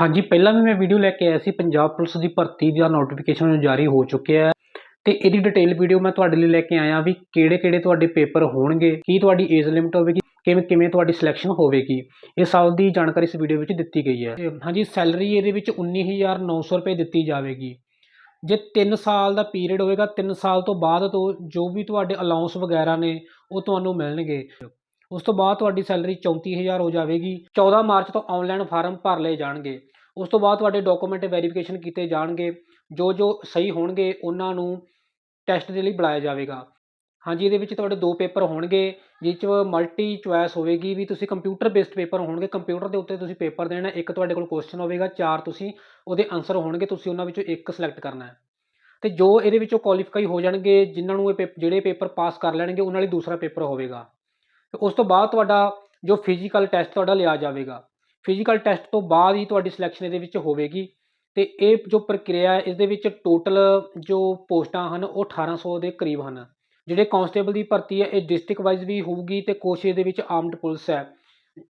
ਹਾਂਜੀ, ਪਹਿਲਾਂ ਵੀ ਮੈਂ ਵੀਡੀਓ ਲੈ ਕੇ ਆਇਆ ਸੀ, ਪੰਜਾਬ ਪੁਲਿਸ ਦੀ ਭਰਤੀ ਦਾ ਨੋਟੀਫਿਕੇਸ਼ਨ ਜਾਰੀ ਹੋ ਚੁੱਕਿਆ ਹੈ। ਤੇ ਇਹਦੀ ਡਿਟੇਲ ਵੀਡੀਓ ਮੈਂ ਤੁਹਾਡੇ ਲਈ ਲੈ ਕੇ ਆਇਆ ਵੀ ਕਿਹੜੇ ਕਿਹੜੇ ਤੁਹਾਡੇ ਪੇਪਰ ਹੋਣਗੇ, ਕੀ ਤੁਹਾਡੀ ਏਜ ਲਿਮਿਟ ਹੋਵੇਗੀ, ਕਿਵੇਂ ਕਿਵੇਂ ਤੁਹਾਡੀ ਸਿਲੈਕਸ਼ਨ ਹੋਵੇਗੀ। ਇਹ ਸਭ ਦੀ ਜਾਣਕਾਰੀ ਇਸ ਵੀਡੀਓ ਵਿੱਚ ਦਿੱਤੀ ਗਈ ਹੈ। ਹਾਂਜੀ ਸੈਲਰੀ ਇਹਦੇ ਵਿੱਚ 19900 ਰੁਪਏ ਦਿੱਤੀ ਜਾਵੇਗੀ। ਜੇ 3 ਸਾਲ ਦਾ ਪੀਰੀਅਡ ਹੋਵੇਗਾ 3 ਸਾਲ ਤੋਂ ਬਾਅਦ ਤੋਂ ਜੋ ਵੀ ਤੁਹਾਡੇ ਅਲਾਉਂਸ ਵਗੈਰਾ ਨੇ, ਉਹ ਤੁਹਾਨੂੰ ਮਿਲਣਗੇ। ਉਸ ਤੋਂ ਬਾਅਦ ਤੁਹਾਡੀ ਸੈਲਰੀ 34000 ਹੋ ਜਾਵੇਗੀ। 14 ਮਾਰਚ ਤੋਂ ਆਨਲਾਈਨ ਫਾਰਮ ਭਰ ਲਏ ਜਾਣਗੇ। ਉਸ ਤੋਂ ਬਾਅਦ ਤੁਹਾਡੇ ਡਾਕੂਮੈਂਟ ਵੈਰੀਫਿਕੇਸ਼ਨ ਕੀਤੇ ਜਾਣਗੇ। ਜੋ ਜੋ ਸਹੀ ਹੋਣਗੇ, ਉਹਨਾਂ ਨੂੰ ਟੈਸਟ ਦੇ ਲਈ ਬੁਲਾਇਆ ਜਾਵੇਗਾ। ਹਾਂਜੀ, ਇਹਦੇ ਵਿੱਚ ਤੁਹਾਡੇ ਦੋ ਪੇਪਰ ਹੋਣਗੇ, ਜਿਸ 'ਚ ਮਲਟੀ ਚੁਆਇਸ ਹੋਵੇਗੀ, ਵੀ ਤੁਸੀਂ ਕੰਪਿਊਟਰ ਬੇਸਡ ਪੇਪਰ ਹੋਣਗੇ। ਕੰਪਿਊਟਰ ਦੇ ਉੱਤੇ ਤੁਸੀਂ ਪੇਪਰ ਦੇਣਾ, ਇੱਕ ਤੁਹਾਡੇ ਕੋਲ ਕੁਐਸਚਨ ਹੋਵੇਗਾ, ਚਾਰ ਤੁਸੀਂ ਉਹਦੇ ਆਨਸਰ ਹੋਣਗੇ, ਤੁਸੀਂ ਉਹਨਾਂ ਵਿੱਚੋਂ ਇੱਕ ਸਿਲੈਕਟ ਕਰਨਾ ਹੈ। ਤੇ ਜੋ ਇਹਦੇ ਵਿੱਚੋਂ ਕੁਆਲੀਫਾਈ ਹੋ ਜਾਣਗੇ, ਜਿਨ੍ਹਾਂ ਨੂੰ ਇਹ ਪੇਪ- ਜਿਹੜੇ ਪੇਪਰ ਪਾਸ ਕਰ ਲੈਣਗੇ, ਉਹਨਾਂ ਲਈ ਦੂਸਰਾ ਪੇਪਰ ਹੋਵੇਗਾ। ਉਸ ਤੋਂ ਬਾਅਦ ਤੁਹਾਡਾ ਜੋ ਫਿਜ਼ੀਕਲ ਟੈਸਟ ਤੁਹਾਡਾ ਲਿਆ ਜਾਵੇਗਾ। ਫਿਜ਼ੀਕਲ ਟੈਸਟ ਤੋਂ ਬਾਅਦ ਹੀ ਤੁਹਾਡੀ ਸਿਲੈਕਸ਼ਨ ਇਹਦੇ ਵਿੱਚ ਹੋਵੇਗੀ ਤੇ ਇਹ ਜੋ ਪ੍ਰਕਿਰਿਆ ਇਸ ਦੇ ਵਿੱਚ ਟੋਟਲ ਜੋ ਪੋਸਟਾਂ ਹਨ, ਉਹ 1800 ਦੇ ਕਰੀਬ ਹਨ। ਜਿਹੜੇ ਕਾਂਸਟੇਬਲ ਦੀ ਭਰਤੀ ਹੈ, ਇਹ ਡਿਸਟ੍ਰਿਕਟ ਵਾਈਜ਼ ਵੀ ਹੋਊਗੀ ਤੇ ਕੁਛ ਇਹਦੇ ਵਿੱਚ ਆਰਮਡ ਪੁਲਿਸ ਹੈ।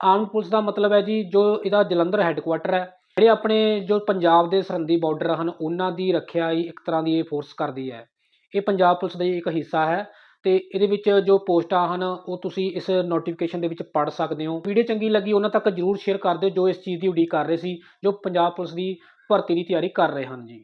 ਆਰਮਡ ਪੁਲਿਸ ਦਾ ਮਤਲਬ ਹੈ ਜੀ, ਜੋ ਇਹਦਾ ਜਲੰਧਰ ਹੈੱਡਕੁਆਟਰ ਹੈ, ਜਿਹੜੇ ਆਪਣੇ ਜੋ ਪੰਜਾਬ ਦੇ ਸਰਹੰਦੀ ਬਾਰਡਰ ਹਨ, ਉਹਨਾਂ ਦੀ ਰੱਖਿਆ ਹੀ ਇੱਕ ਤਰ੍ਹਾਂ ਦੀ ਇਹ ਫੋਰਸ ਕਰਦੀ ਹੈ। ਇਹ ਪੰਜਾਬ ਪੁਲਿਸ ਦਾ ਇੱਕ ਹਿੱਸਾ ਹੈ। ਤੇ ਇਹਦੇ ਵਿੱਚ ਜੋ ਪੋਸਟਾਂ ਹਨ, ਉਹ ਤੁਸੀਂ ਇਸ ਨੋਟੀਫਿਕੇਸ਼ਨ ਦੇ ਵਿੱਚ ਪੜ੍ਹ ਸਕਦੇ ਹੋ। ਵੀਡੀਓ ਚੰਗੀ ਲੱਗੀ, ਉਹਨਾਂ ਤੱਕ ਜਰੂਰ ਸ਼ੇਅਰ ਕਰ ਦਿਓ ਜੋ ਇਸ ਚੀਜ਼ ਦੀ ਉਡੀਕ ਕਰ ਰਹੇ ਸੀ, ਜੋ ਪੰਜਾਬ ਪੁਲਿਸ ਦੀ ਭਰਤੀ ਦੀ ਤਿਆਰੀ ਕਰ ਰਹੇ ਹਨ ਜੀ।